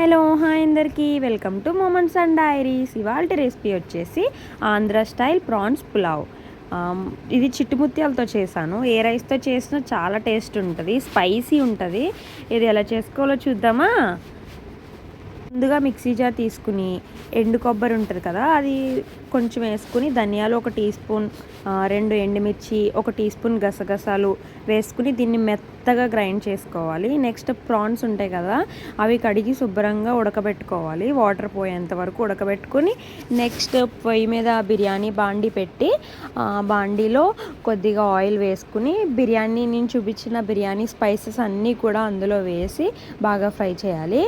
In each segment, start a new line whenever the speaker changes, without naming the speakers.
Hello hi అందరికీ. Welcome to moments and diaries. ఇవాళ recipe వచ్చేసి ఆంధ్ర స్టైల్ ప్రాన్స్ పులావ్. ఇది చిట్టుముత్యాలతో చేశాను. ఏ రైస్తో చేసినా చాలా టేస్ట్ ఉంటుంది స్పైసీ ఉంటుంది. ఇది ఎలా చేసుకోవాలో చూద్దామా? ముందుగా మిక్సీ జార్ తీసుకుని ఎండు కొబ్బరి ఉంటుంది కదా అది కొంచెం వేసుకుని ధనియాలు ఒక టీ స్పూన్ రెండు ఎండుమిర్చి ఒక టీ స్పూన్ గసగసాలు వేసుకుని దీన్ని మెత్తగా గ్రైండ్ చేసుకోవాలి. నెక్స్ట్ ప్రాన్స్ ఉంటాయి కదా అవి కడిగి శుభ్రంగా ఉడకబెట్టుకోవాలి. వాటర్ పోయేంత వరకు ఉడకబెట్టుకొని నెక్స్ట్ పొయ్యి మీద బిర్యానీ బాండి పెట్టి బాండీలో కొద్దిగా ఆయిల్ వేసుకుని బిర్యానీ నేను చూపించిన బిర్యానీ స్పైసెస్ అన్నీ కూడా అందులో వేసి బాగా ఫ్రై చేయాలి.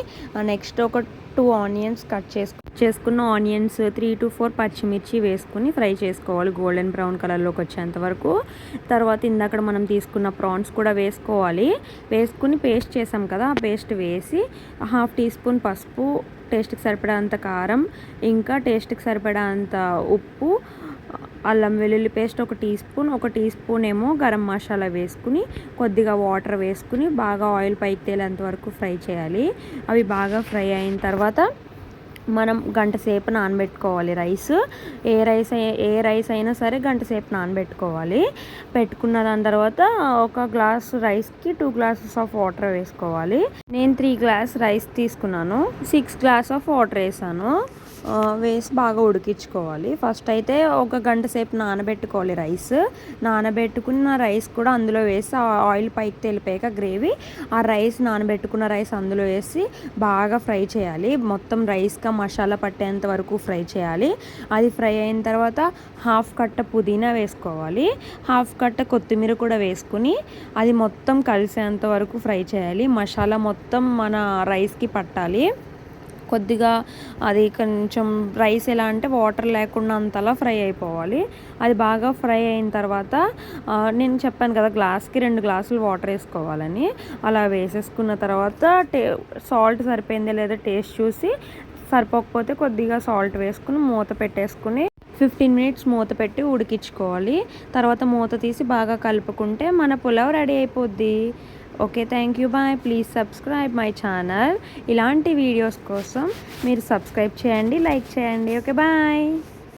నెక్స్ట్ ఒక టూ ఆనియన్స్ కట్ చేసుకు చేసుకున్న ఆనియన్స్ త్రీ టు ఫోర్ పచ్చిమిర్చి వేసుకుని ఫ్రై చేసుకోవాలి. గోల్డెన్ బ్రౌన్ కలర్లోకి వచ్చేంత వరకు. తర్వాత ఇందాక మనం తీసుకున్న ప్రాన్స్ కూడా వేసుకోవాలి. వేసుకుని పేస్ట్ చేసాం కదా ఆ పేస్ట్ వేసి హాఫ్ టీ స్పూన్ పసుపు టేస్ట్కి సరిపడా కారం ఇంకా టేస్ట్కి సరిపడా అంత ఉప్పు అల్లం వెల్లుల్లి పేస్ట్ ఒక టీ స్పూన్ ఒక టీ స్పూన్ ఏమో గరం మసాలా వేసుకుని కొద్దిగా వాటర్ వేసుకుని బాగా ఆయిల్ పైకి తేలేంత వరకు ఫ్రై చేయాలి. అవి బాగా ఫ్రై అయిన తర్వాత మనం గంట సేపు నానబెట్టుకోవాలి రైస్. ఏ రైస్ అయి- ఏ రైస్ అయినా సరే గంట సేపు నానబెట్టుకోవాలి. పెట్టుకున్న దాని తర్వాత ఒక గ్లాస్ రైస్కి టూ గ్లాసెస్ ఆఫ్ వాటర్ వేసుకోవాలి. నేను త్రీ గ్లాస్ రైస్ తీసుకున్నాను. సిక్స్ గ్లాస్ ఆఫ్ వాటర్ వేసాను. వేసి బాగా ఉడికించుకోవాలి. ఫస్ట్ అయితే ఒక గంట సేపు నానబెట్టుకోవాలి రైస్. నానబెట్టుకున్న రైస్ కూడా అందులో వేసి ఆ ఆయిల్ పైకి తెలిపాక గ్రేవీ. ఆ రైస్ నానబెట్టుకున్న రైస్ అందులో వేసి బాగా ఫ్రై చేయాలి. మొత్తం రైస్గా మసాలా పట్టేంత వరకు ఫ్రై చేయాలి. అది ఫ్రై అయిన తర్వాత హాఫ్ కట్ట పుదీనా వేసుకోవాలి. హాఫ్ కట్ట కొత్తిమీర కూడా వేసుకుని అది మొత్తం కలిసేంత వరకు ఫ్రై చేయాలి. మసాలా మొత్తం మన రైస్కి పట్టాలి. కొద్దిగా అది కొంచెం రైస్ ఎలా అంటే వాటర్ లేకుండా అంతలా ఫ్రై అయిపోవాలి. అది బాగా ఫ్రై అయిన తర్వాత నేను చెప్పాను కదా గ్లాస్కి రెండు గ్లాసులు వాటర్ వేసుకోవాలని. అలా వేసేసుకున్న తర్వాత టే సాల్ట్ సరిపోయిందే లేదో టేస్ట్ చూసి సరిపోకపోతే కొద్దిగా సాల్ట్ వేసుకుని మూత పెట్టేసుకుని ఫిఫ్టీన్ మినిట్స్ మూత పెట్టి ఉడికించుకోవాలి. తర్వాత మూత తీసి బాగా కలుపుకుంటే మన పులావ్ రెడీ అయిపోద్ది. Okay thank you bye please subscribe my channel ఇలాంటి వీడియోస్ కోసం మీరు సబ్స్క్రైబ్ చేయండి లైక్ చేయండి. Okay bye